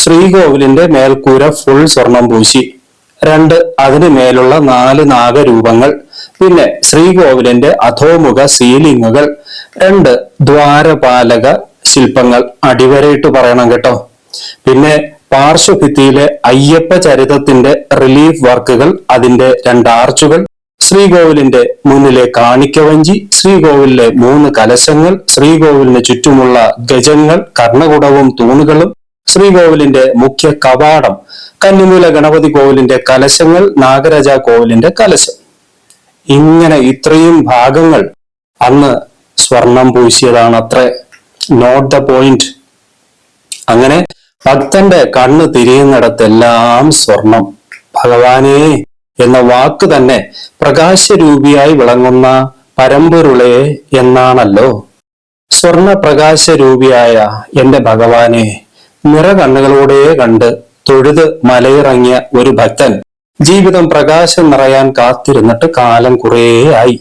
ശ്രീകോവിലിന്റെ മേൽക്കൂര ഫുൾ സ്വർണം പൂശി. രണ്ട് അതിന് മേലുള്ള നാല് നാഗരൂപങ്ങൾ. പിന്നെ ശ്രീകോവിലിന്റെ അധോമുഖ സീലിങ്ങുകൾ രണ്ട് ദ്വാരപാലക ശില്പങ്ങൾ. അടിവരയിട്ട് പറയണം കേട്ടോ. പിന്നെ പാർശ്വഭിത്തിയിലെ അയ്യപ്പ ചരിതത്തിന്റെ റിലീഫ് വർക്കുകൾ അതിന്റെ രണ്ട് ആർച്ചുകൾ ശ്രീകോവിലിന്റെ മുന്നിലെ കാണിക്കവഞ്ചി ശ്രീകോവിലിലെ മൂന്ന് കലശങ്ങൾ ശ്രീകോവിലിന് ചുറ്റുമുള്ള ഗജങ്ങൾ കർണകുടവും തൂണുകളും. ശ്രീകോവിലിന്റെ മുഖ്യ കവാടം കന്നിമൂല ഗണപതി കോവിലിന്റെ കലശങ്ങൾ നാഗരാജ കോവിലിന്റെ കലശം. ഇങ്ങനെ ഇത്രയും ഭാഗങ്ങൾ അന്ന് സ്വർണം പൂശിയതാണ് അത്ര. നോട്ട് ദ പോയിന്റ് അങ്ങനെ ഭക്തന്റെ കണ്ണ് തിരിയുന്നിടത്തെല്ലാം സ്വർണം. ഭഗവാനെ എന്ന വാക്ക് തന്നെ പ്രകാശരൂപിയായി വിളങ്ങുന്ന പരമ്പൊരുളെ എന്നാണല്ലോ. സ്വർണ പ്രകാശരൂപിയായ എന്റെ ഭഗവാനെ. നിറകണ്ണുകളോടെ കണ്ട് തൊഴുത് മലയിറങ്ങിയ ഒരു ഭക്തൻ. ജീവിതം പ്രകാശം നിറയാൻ കാത്തിരുന്നിട്ട് കാലം കുറേയായി.